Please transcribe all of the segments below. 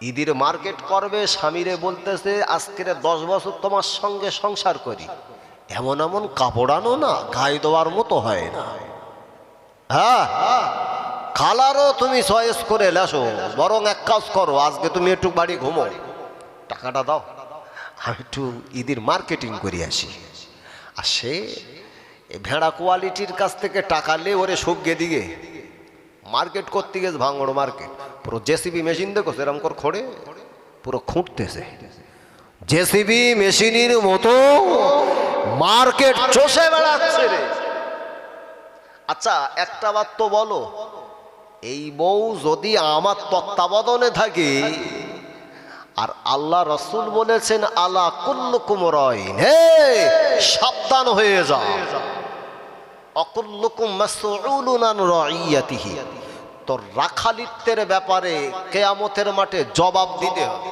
ঈদের মার্কেট করবে, স্বামীরে বলতেছে, আজকের দশ বছর তোমার সঙ্গে সংসার করি। এমন এমন কাপড় আনো না, গায়ে দেওয়ার মতো হয় না। হ্যাঁ কালারও তুমি চয়েস করে লেসো, বরং এক কাজ করো, আজকে তুমি একটু বাড়ি ঘুমো। টাকাটা দাও, আমি একটু ঈদের মার্কেটিং করে আসি। আর সে ভেড়া কোয়ালিটির কাছ থেকে টাকা লে ওরে সবগে দিকে মার্কেট করতে গেছে ভাঙড় মার্কেট। পুরো জেসিবি মেশিন দেখো সেরকম করে খড়ে, পুরো খুঁটতেছে। জেসিবি মেশিনের মতো মার্কেট চষে বেড়াচ্ছে আচ্ছা একটা বার তো বলো, এই বউ যদি আমার তত্ত্বাবধানে থাকে, আর আল্লাহ রসুল বলেছেন আল্লাহ কুল্লুকুম রয়িন হে, সাবধান হয়ে যা অকুল্লুকুম মাসউলুন তোর রাখালিত্বের ব্যাপারে কেয়ামতের মাঠে জবাব দিতে হবে।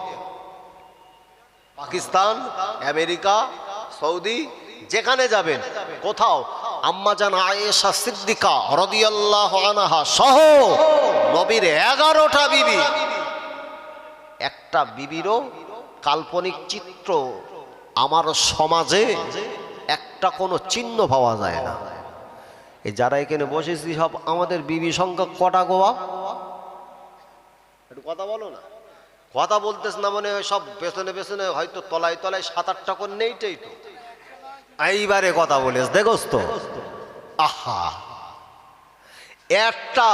পাকিস্তান, আমেরিকা, সৌদি, যেখানে যাবেন, কোথাও। আম্মাজান আয়েশা সিদ্দিকা রদিয়াল্লাহ আনাহা সহ নবীর এগারোটা বিবি। একটা বিবিরও কাল্পনিক চিত্র। আমার সমাজে একটা কোনো চিহ্ন পাওয়া যায় না। যারা এখানে বসেছি, সব আমাদের বিবি সংখ্যা কটা গোয়া একটু কথা বলো না। কথা বলতেছ না মনে হয় সব পেছনে পেছনে হয়তো তলায় তলায় সাত আটটা করে নেইটাই তো। এইবারে কথা বলিস দেখোস তো। আহা। একটা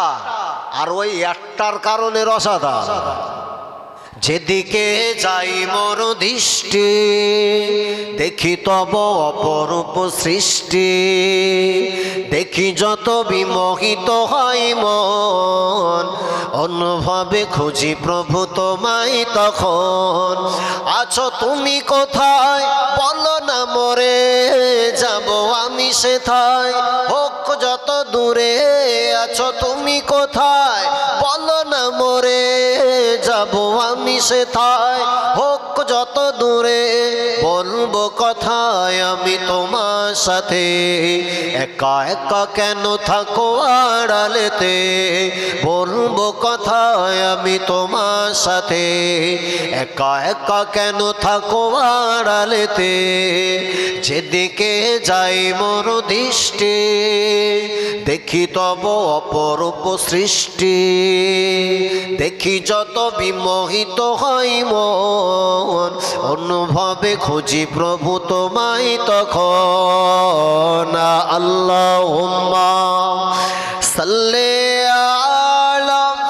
আর ওই একটার কারণে রসাদা যেদিকে যাই মর দৃষ্টি, দেখি তব অপরূপ সৃষ্টি। দেখি যত বিমোহিত হয় মন অনুভবে খুঁজি প্রভু তোমায় তখন। আছো তুমি কোথায়? বলো না মরে, যাব আমি সেথায়। হোক যত দূরে, আছো তুমি কোথায়? সেথায় হোক যত দূরে বলব কথায় আমি তোমার সাথে। একা একা কেন থাকো আড়ালেতে? বলব কথায় আমি তোমার সাথে। একা একা কেন থাকো আড়ালেতে? যেদিকে যাই মোর দৃষ্টি। দেখি তব অপরূপ সৃষ্টি। দেখি যত বিমোহিত হয় মন, অনুভবে খুঁজি প্রভু তোমায় তখন। আল্লাহ সাল্লে আলম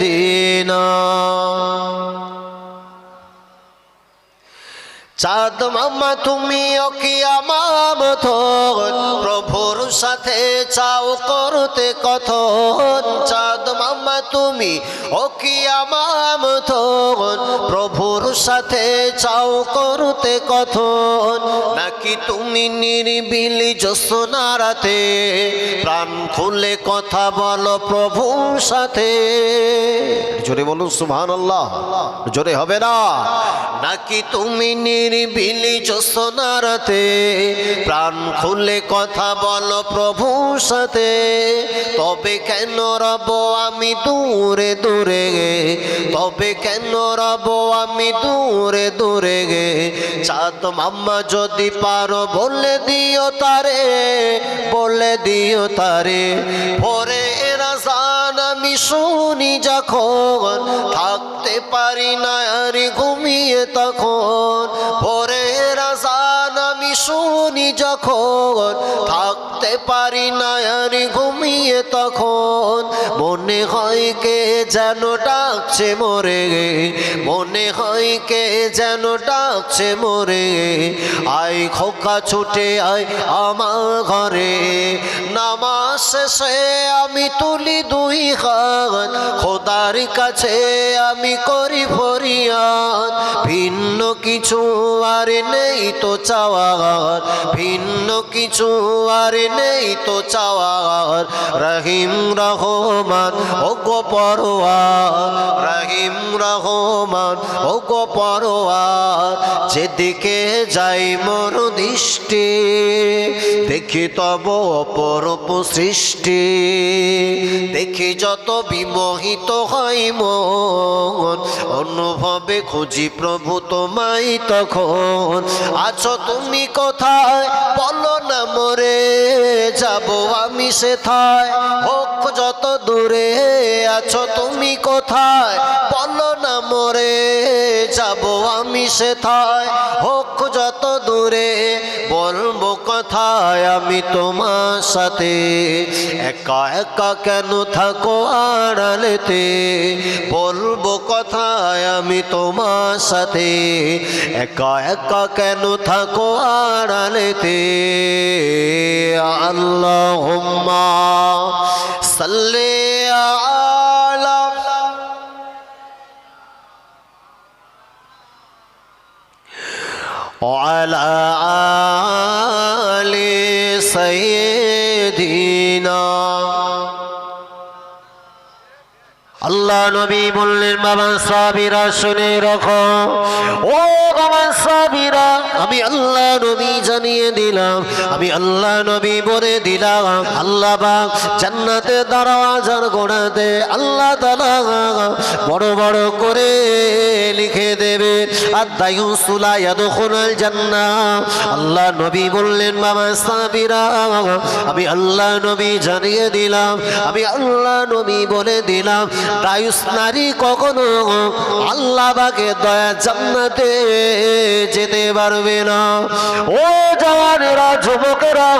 দিনা। চাঁদ মামা তুমি অকিয়া মামথ প্রভু সাথে চাও করতে কথন চাঁদ মামা তুমি, ও কি আমার প্রভুর সাথে চাও করতে কথন নাকি তুমি নিরিবিলি জোসনারাতে প্রাণ খুলে কথা বলো প্রভুর সাথে? জোরে বলুন সুবহান আল্লাহ জোরে হবে না। নাকি তুমি নিরিবিলি জোসনারাতে প্রাণ খুলে কথা বলো প্রভুর সাথে। তবে কেন রব আমি দূরে দূরে? গে তবে কেন রব আমি দূরে দূরে? গে চাঁদ মাম্মা যদি পারো বলে দিও তারে, বলে দিও তারে। ভোরে রাজান আমি শুনি যখন, থাকতে পারি না আর ঘুমিয়ে তখন। ভোরে রাজান আমি শুনি যখন থাকতে পারি না আর ঘুমিয়ে তখন। মনে হয় কে যেন ডাকছে মরে। মনে হয় কে যেন ডাকছে মরে। আয় খোকা ছুটে আয় আমার ঘরে। নামাজ শেষে আমি তুলি দুই হাত। খোদার কাছে আমি করি ফরিয়াদ। ভিন্ন কিছু আর নেই তো চাওয়া ভিন্ন কিছু আর নেই তো চাওয়ার। রহিম, রহমান ও গো পরোয়ার। রহিম, রহমান ও গো পরোয়ার। যেদিকে যাই মন দৃষ্টি। দেখি তব অপরূপ সৃষ্টি। দেখি যত বিমোহিত হয় মন, অনুভবে খুঁজি প্রভু তোমায় তখন। আছো তুমি কোথায়? বলো না মরে, যাব আমি সেথায়। হোক যত দূরে আছো তুমি কোথায়? বলো না মরে, যাব আমি সেথায়। হোক যত দূরে বলব কথায় আমি তোমার সাথে। একা একা কেন থাকো আড়ালেতে? বলব কথায় আমি তোমার সাথে। একা একা কেন থাকো আড়ালেতে? আল্লাহ সাল্লে আলা وعلى آل سيدنا. আল্লাহ নবী বললেন, বাবা সাবিরা শুনে রাখো। ও বাবা সাবিরা আমি আল্লাহ নবী জানিয়ে দিলাম, আমি আল্লাহ নবী বলে দিলাম, আল্লাহ বাগ জান্নাতে দরওয়াজার গোড়াতে আল্লাহ তালা বড় বড় করে লিখে দেবে আর দায়ু সুলা ইয়াদখুলুল জান্নাহ। আল্লাহ নবী বললেন, বাবা সাবিরা আমি আল্লাহ নবী জানিয়ে দিলাম, আমি আল্লাহ নবী বলে দিলাম দায়ুস নারী কখনো আল্লাহ বাকে দয়া জান্নাতে যেতে পারবে না। ও জওয়ানেরা যুবকেরা,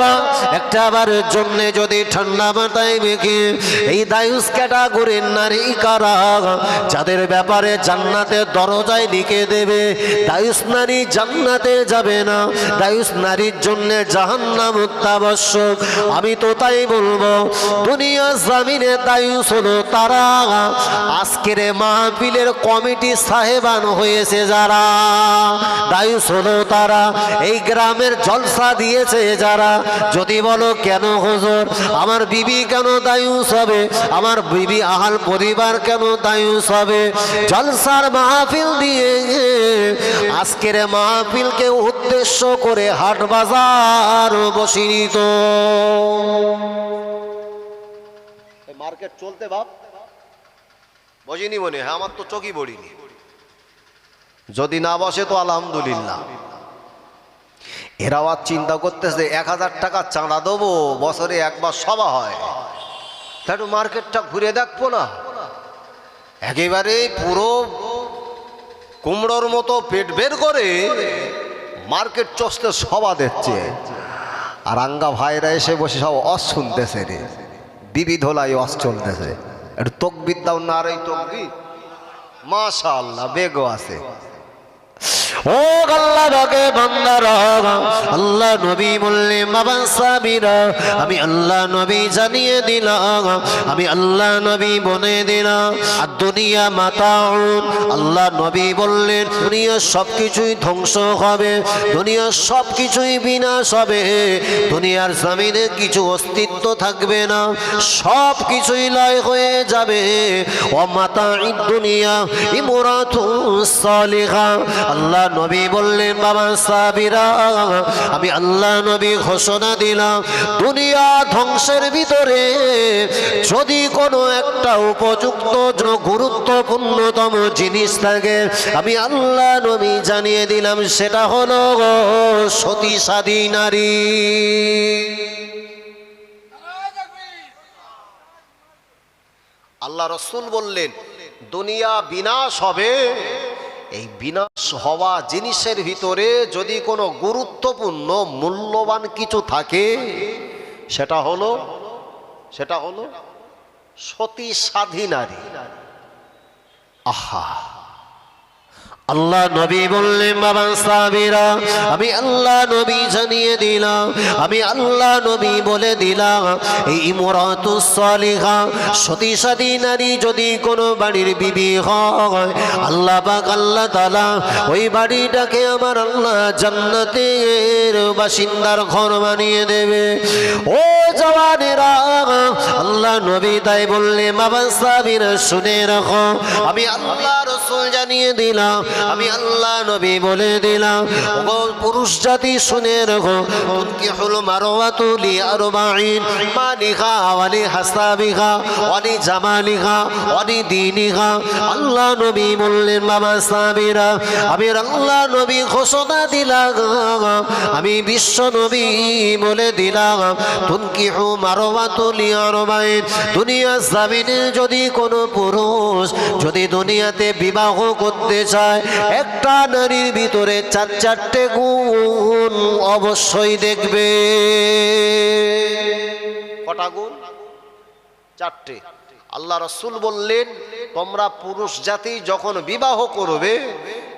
একটা বারের জন্য যদি ঠান্ডা মাথায় মেখে এই দায়ুস ক্যাটাগরির নারী কারা যাদের ব্যাপারে জান্নাতের দরজায় লিখে দেবে, দায়ুস নারী জান্নাতে যাবে না। দায়ুস নারীর জন্য জাহান্নাম অত্যাবশ্যক। আমি তো তাই বলব দুনিয়া জামিনে দায়ুস হলো তারা। আজকের মাহফিলের কমিটি সাহেবান হয়েছে যারা। দায়ুস হলো তারা। এই গ্রামের জলসা দিয়েছে যারা। যদি বলো কেন হুজুর? আমার বিবি কেন দায়ুস হবে? আমার বিবি আহাল পরিবার কেন দায়ুস হবে? জলসার মাহফিল দিয়ে আজকের মাহফিলকে উদ্দেশ্য করে হাট বাজার বসিত মার্কেট চলতে বাপ বসিনি মনে হ্যাঁ আমার তো চোখই পড়িনি। যদি না বসে তো আলহামদুলিল্লাহ। এরাও আর চিন্তা করতেছে, এক হাজার টাকা চাঁদা দেবো, বছরে একবার সভা হয়। একটু মার্কেটটা ঘুরে দেখব না। একেবারে পুরো কুমড়োর মতো পেট বের করে মার্কেট চষতে সভা দিচ্ছে। আর আঙ্গা ভাইরা এসে বসে সব অস শুনতেছে রে। বিবিধ হলাই অস চলতেছে একটু তকবিদ দাও না আর এই তকবিদ মাশাল বেগও আছে। ও আল্লাহ বাগে বান্দারা আল্লাহ নবী বললে বাবা সাবিরা। আমি আল্লাহ নবী জানিয়ে দিলাম। আমি আল্লাহ নবী বনে দিলাম। আর দুনিয়া মাতাউন। আল্লাহ নবী বললেন, দুনিয়া সব কিছুই ধ্বংস হবে। দুনিয়ার সব কিছুই বিনাশ হবে। দুনিয়ার জমিনে কিছু অস্তিত্ব থাকবে না। সব কিছুই লয় হয়ে যাবে। ও মাতা দুনিয়া ইমরাতু সালিহা। আল্লাহ নবী বললেন, বাবা সাবিরা আমি আল্লাহ নবী ঘোষণা দিলাম, দুনিয়া ধ্বংসের ভিতরে যদি কোনো একটা উপযুক্ত গুরুত্বপূর্ণতম জিনিস থাকে, আমি আল্লাহ নবী জানিয়ে দিলাম, সেটা হলো সতী সাদী নারী। আল্লাহ রসুল বললেন, দুনিয়া বিনাশ হবে। এই বিনাশ হওয়া জিনিসের ভিতরে যদি কোনো গুরুত্বপূর্ণ, মূল্যবান কিছু থাকে, সেটা হলো সেটা হলো সতী স্বাধীনারী আহা! আল্লাহ নবী বললেন, বাবা সাবিরা আমি আল্লাহ নবী জানিয়ে দিলাম, আমি আল্লাহ নবী বলে দিলাম, এই ইমরাতু সালিহা, সতী সাদী নারী যদি কোনো বাড়ির বিবি হয়, আল্লাহ পাক আল্লাহ তালা ওই বাড়িটাকে আমার আল্লাহ জান্নাতের বাসিন্দার ঘর বানিয়ে দেবে। ও আল্লাহ নবী তাই বললে শুনে আমি আল্লাহ দিলাম, আমি আল্লাহ নবী বলে দিলাম। জাতি, শুনে দিনিহা। আল্লাহ নবী বললেন বাবা সাবিরা আমি আল্লাহ নবী ঘোষণা দিলাম, আমি বিশ্ব নবী বলে দিলাম। তুনকি যদি কোনো পুরুষ যদি দুনিয়াতে বিবাহ করতে চায়, একটা নারীর ভিতরে চার চারটে গুণ অবশ্যই দেখবে। কটা গুণ? চারটে। আল্লাহ রসুল বললেন, তোমরা পুরুষ জাতি যখন বিবাহ করবে,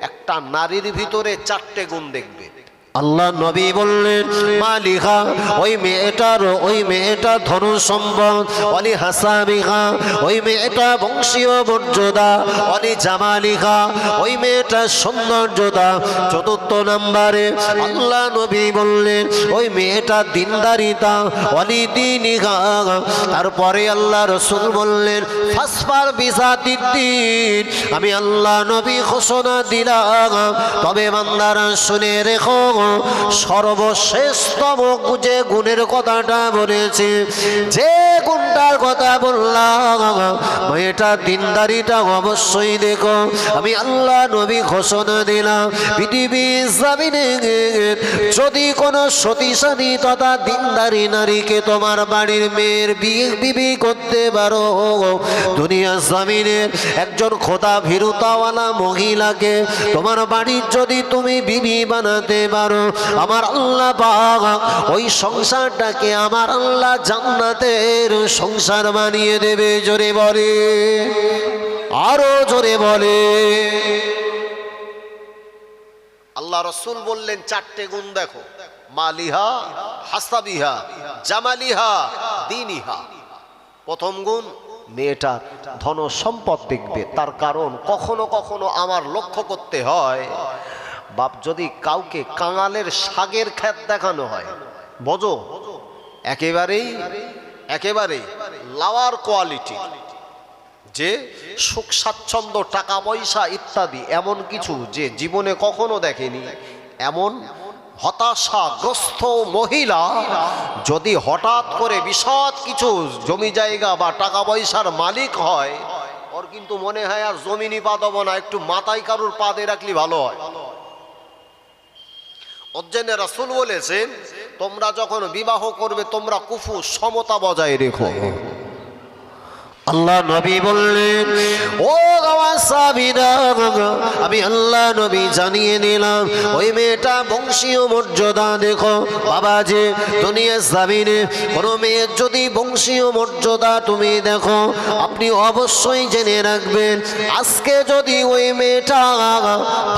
একটা নারীর ভিতরে চারটে গুণ দেখবে। আল্লাহ নবী বললেন, মালিহা, ওই মেয়েটার, ওই মেয়েটা ধনু সম্পদ, অলি হাসাবিহা ওই মেয়েটা বংশীয় মর্যাদা, অলি জামালিহা, ওই মেয়েটা সৌন্দর্যতা চতুর্থ নম্বরে আল্লাহ নবী বললেন, ওই মেয়েটা দিনদারিতা, অলি দিনিহা। তারপরে আল্লাহ রসুল বললেন, ফাসফার বিসা দিন, আমি আল্লাহ নবী ঘোষণা দিলাম। তবে বান্দারা শুনে রেখো। সর্বশ্রেষ্ঠতম যে গুণের কথাটা বলেছে, যে গুণটার কথা বললাম এটা দিনদারিটা অবশ্যই দেখো। আমি আল্লাহ নবী ঘোষণা দিলাম, পৃথিবী যদি কোনো সতীসানী তথা দিনদারি নারীকে তোমার বাড়ির মেয়ের বিয়ে বিবি করতে পারো, দুনিয়া জামিনের একজন খোদা ভীরুতাওয়ালা মহিলাকে তোমার বাড়ির যদি তুমি বিবি বানাতে পারো আমার আল্লাহ পাক ওই সংসারটাকে আমার আল্লাহ জান্নাতের সংসার বানিয়ে দেবে, জোরে বলে। আরও জোরে বলে। আল্লাহ রসুল বললেন, চারটে গুণ দেখো। মালিহা, হাসাবিহা, জামালিহা, দিনিহা। প্রথম গুণ মেয়েটা ধন সম্পদ দেখবে। তার কারণ কখনো কখনো আমার লক্ষ্য করতে হয় বাপ যদি কাউকে কাঙালের শাগের খ্যাত দেখানো হয়, বোঝো, একেবারেই একেবারেই লাওয়ার কোয়ালিটি। যে সুখ, স্বাচ্ছন্দ্য, টাকা পয়সা ইত্যাদি এমন কিছু যে জীবনে কখনো দেখেনি, এমন হতাশাগ্রস্ত মহিলা যদি হঠাৎ করে বিশদ কিছু জমি জায়গা বা টাকা পয়সার মালিক হয়, ওর কিন্তু মনে হয় আর জমিনি পা দেবো না একটু মাথায় কারুর পা দিয়ে রাখলে ভালো হয়। অজ্জেনে রাসুল বলেছেন তোমরা যখন বিবাহ করবে তোমরা কুফু সমতা বজায় রেখো। আল্লাহ নবী বললেন, ও আমি আল্লাহ নবী জানিয়ে নিলাম, ওই মেয়েটা বংশীয় মর্যাদা, দেখো, বাবা যে দুনিয়া জামিনে, কোনো মেয়ের যদি বংশীয় মর্যাদা তুমি দেখো, আপনি অবশ্যই জেনে রাখবেন, আজকে যদি ওই মেয়েটা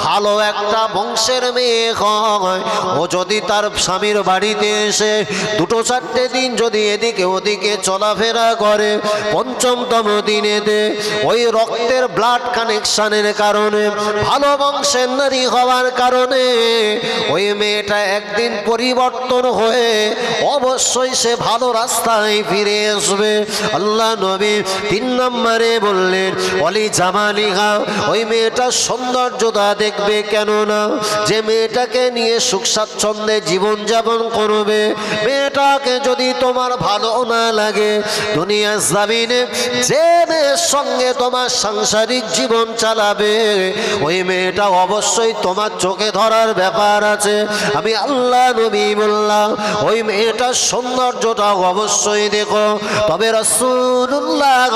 ভালো একটা বংশের মেয়ে হয়, ও যদি তার স্বামীর বাড়িতে এসে দুটো চারটে দিন যদি এদিকে ওদিকে চলাফেরা করে পঞ্চমতম দিনেতে ওই রক্তের ব্লাড কানেকশনের কারণে, ভালো বংশের নারী হওয়ার কারণে ওই মেয়েটা একদিন পরিবর্তন হয়ে অবশ্যই সে ভালো রাস্তায় ফিরে আসবে। আল্লাহ নবী তিন নম্বরে বললেন, অলি জামালিহা, ওই মেয়েটার সৌন্দর্যতা দেখবে কেননা যে মেয়েটাকে নিয়ে সুখ স্বাচ্ছন্দ্যে জীবনযাপন করবে, মেয়েটাকে যদি তোমার ভালো না লাগে দুনিয়া জামিনে যে মেয়ের সঙ্গে তোমার সাংসারিক জীবন চালাবে, ওই মেয়েটা অবশ্যই তোমার চোখে ধরার ব্যাপার আছে। আমি আল্লাহ নবী বললাম, ওই মেয়েটার সৌন্দর্যটা অবশ্যই দেখো। তবে রসুল্লাহ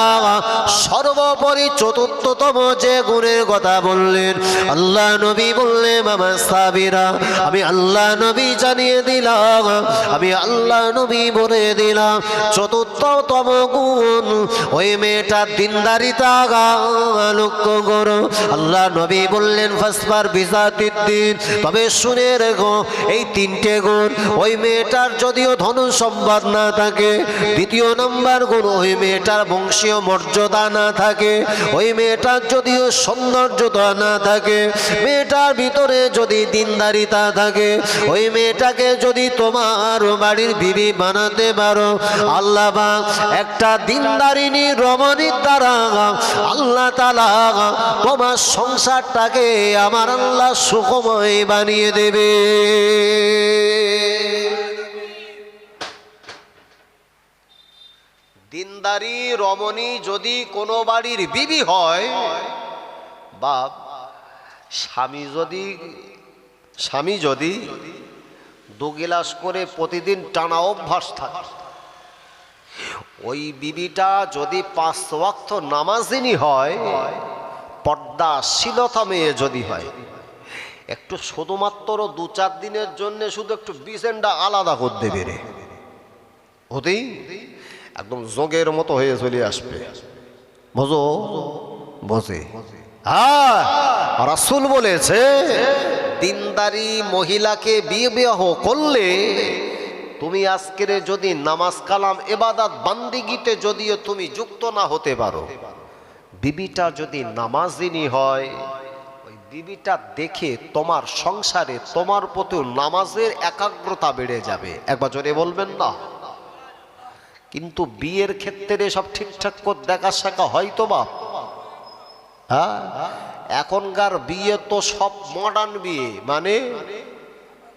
সর্বোপরি চতুর্থতম যে গুণের কথা বললেন, আল্লাহ নবী বললেন মামা সাবিরা আমি আল্লাহ নবী জানিয়ে দিলাম, আমি আল্লাহ নবী বলে দিলাম, চতুর্থতম গুণ ওই ওই মেয়েটা দিনদারিতা লক্ষ্য করো। আল্লাহ নবী বললেন তবে শুনে রেখো, এই তিনটে গুণ। ওই মেয়েটার যদিও ধন সম্পদ না থাকে, দ্বিতীয় নাম্বার গুণ, ওই মেয়েটার বংশীয় মর্যাদা না থাকে, ওই মেয়েটার যদিও সৌন্দর্যতা না থাকে, মেয়েটার ভিতরে যদি দিনদারিতা থাকে, ওই মেয়েটাকে যদি তোমার বাড়ির বিবি বানাতে পারো, আল্লাহ একটা দিনদারিনী রমণীর দ্বারা আল্লাহ তালা তোমার সংসারটাকে আমার আল্লাহ সুখময় বানিয়ে দেবে। দিনদারি, রমণী যদি কোনো বাড়ির বিবি হয়, বা স্বামী যদি স্বামী যদি দু গিলাস করে প্রতিদিন টানা অভ্যাস থাকে ওই বিবিটা যদি পাঁচ ওয়াক্ত নামাজিনী হয় পর্দাশীলতা মেয়ে যদি হয়, একটু শুধুমাত্র দু চার দিনের জন্য শুধু একটু বিজেন্ডা আলাদা করতে দেবে রে। হতেই একদম যোগের মতো হয়ে চলে আসবে। বোঝো? বোঝে। হ্যাঁ রাসুল বলেছে, দিনদারি মহিলাকে বিবাহ করলে তুমি আজকের যদি নামাজ কালাম, এবাদাত, বান্দিগিতে যদিও তুমি যুক্ত না হতে পারো, বিবিটা যদি নামাজিনী হয়, ওই বিবিটা দেখে তোমার সংসারে তোমার প্রতি নামাজের একাগ্রতা বেড়ে যাবে। একবার জোরে বলবেন না। কিন্তু বিয়ের ক্ষেত্রে সব ঠিকঠাক করে, দেখা শেখা হয়তো বা হ্যাঁ? এখনকার বিয়ে তো সব মডার্ন বিয়ে মানে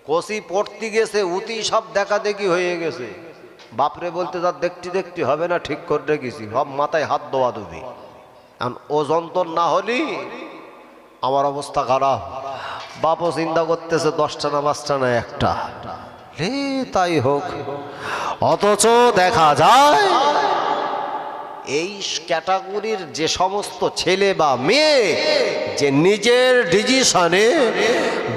কষি পড়তে গেছে, উতি সব দেখা দেখি হয়ে গেছে। বাপরে বলতে তার দেখতে দেখতে হবে না, ঠিক করে রেখেছি। সব মাথায় হাত দেওয়া দেবি। এখন ও না হলি, আমার অবস্থা খারাপ। বাপও চিন্তা করতেছে, দশটা না পাঁচটা না একটা। তাই হোক, অথচ দেখা যায়, এই ক্যাটাগরির যে সমস্ত ছেলে বা মেয়ে যে নিজের ডিসিশনে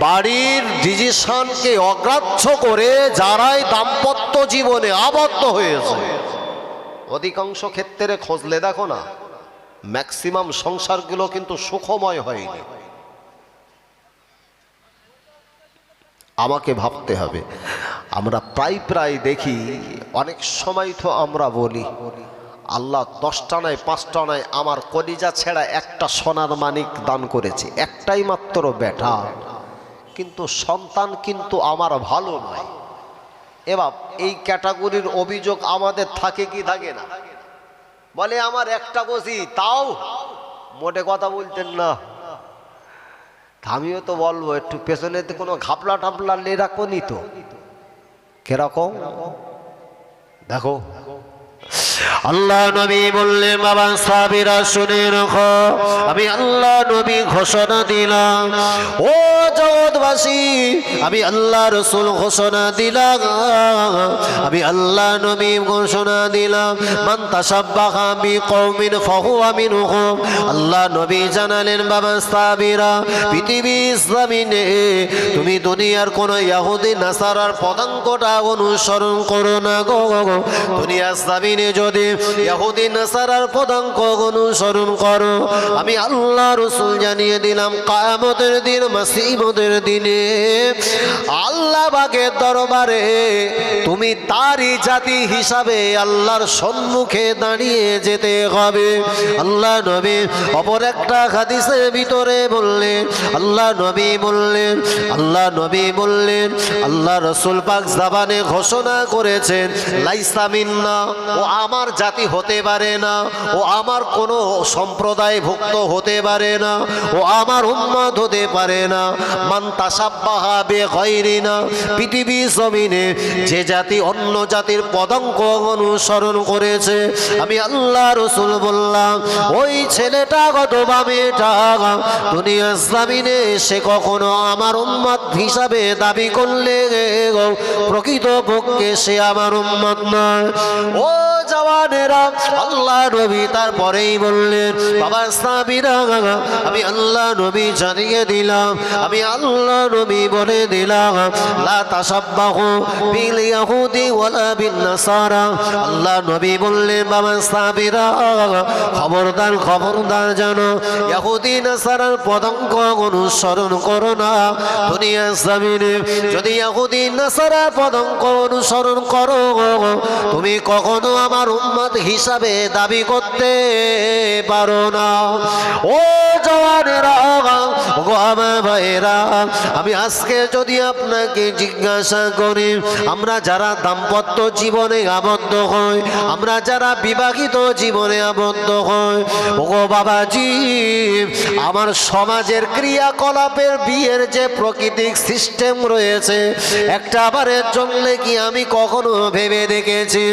বাড়ির ডিসিশনকে অগ্রাহ্য করে যারাই দাম্পত্য জীবনে আবদ্ধ হয়েছে। অধিকাংশ ক্ষেত্রে খোঁজলে দেখো না, ম্যাক্সিমাম সংসারগুলো কিন্তু সুখময় হয়নি। আমাকে ভাবতে হবে, আমরা প্রায় প্রায় দেখি, অনেক সময় তো আমরা বলি আল্লাহ দশটা নয় পাঁচটা নয় আমার কলিজা ছেড়া একটা সোনার মানিক দান করেছে। একটাই মাত্র বেটা কিন্তু সন্তান কিন্তু আমার ভালো নয়। এবার এই ক্যাটাগরির অভিযোগ আমাদের থাকে কি থাকে না? বলে আমার একটা বসি, তাও? মোটে কথা বলতেন না। আমিও তো বলব, একটু পেছনেতে কোনো ঘাপলা টাপলা লে রাখো তো। কীরকম? দেখো। আল্লাহ নবী বললেন বাবা সাবিরা শুনে রাখো। আমি আল্লাহ নবী ঘোষণা দিলাম। ও জগৎবাসী আমি আল্লাহ রসুল ঘোষণা দিলাম, আমি আল্লাহ নবী ঘোষণা দিলাম, মান তাসাব্বাহা বি কওমিন ফাহুয়া মিনহুম, আল্লাহ নবী জানালেন, বাবা সাবিরা পৃথিবী ইসলামিনে তুমি দুনিয়ার কোন ইহুদি নাসারার পদাঙ্কটা অনুসরণ করো না গো। দুনিয়া ইসলামিনে যদি ইহুদি নাসারার পদাঙ্ক অনুসরণ করো, আমি আল্লাহ রসুল জানিয়ে দিলাম, কায়ামতের দিন, মাসিমতের দিনে আল্লাহ বাগের দরবারে তুমি তারই জাতি হিসাবে আল্লাহর সম্মুখে দাঁড়িয়ে যেতে হবে। আল্লাহ নবী অপর একটা হাদিসের ভিতরে বললেন, আল্লাহ নবী বললেন, আল্লাহ নবী বললেন, আল্লাহ রসুল পাক জাবানে ঘোষণা করেছেন, লাইসা মিন্না, ও আমার জাতি হতে পারে না, ও আমার কোনো সম্প্রদায় ভুক্ত হতে পারে না, ও আমার উম্মত হতে পারে না। মান তাসাব্বাহা বে না পৃথিবী জমিনে যে জাতি অন্য জাতির পদঙ্ক অনুসরণ করেছে, আমি আল্লাহ রসুল বললাম, ওই ছেলেটা অথবা মেয়েটা দুনিয়া জমিনে সে কখনো আমার উম্মত হিসাবে দাবি করলে প্রকৃত পক্ষে সে আমার উম্মত নয়। ও যাওয়ার আল্লাহ নবী তারপরেই বললেন, বাবা সাবিরা আমি আল্লাহ নবী জানিয়ে দিলাম, আমি আল্লাহ নবী বলে দিলাম, লা তাসাব্বাহু বিল ইয়াহুদি ওয়ালা বিন নাসারা। আল্লাহ নবী বললেন, বাবা সাবিরা খবরদার খবরদার জানো ইহুদি নাসারার পদঙ্ক অনুসরণ করো না, দুনিয়া জমিনে। যদি ইহুদি নাসারার পদঙ্ক অনুসরণ করো, তুমি কখনো আমার উম্মত হিসাবে দাবি করতে পারো না। ও জওয়ানেরা ভাইয়েরা, আমি আজকে যদি আপনাকে জিজ্ঞাসা করি, আমরা যারা দাম্পত্য জীবনে আবদ্ধ হই, আমরা যারা বিবাহিত জীবনে আবদ্ধ হই ও বাবাজি, আমার সমাজের ক্রিয়াকলাপের বিয়ের যে প্রকৃতিক সিস্টেম রয়েছে, একটা বারের জন্য কি আমি কখনো ভেবে দেখেছি?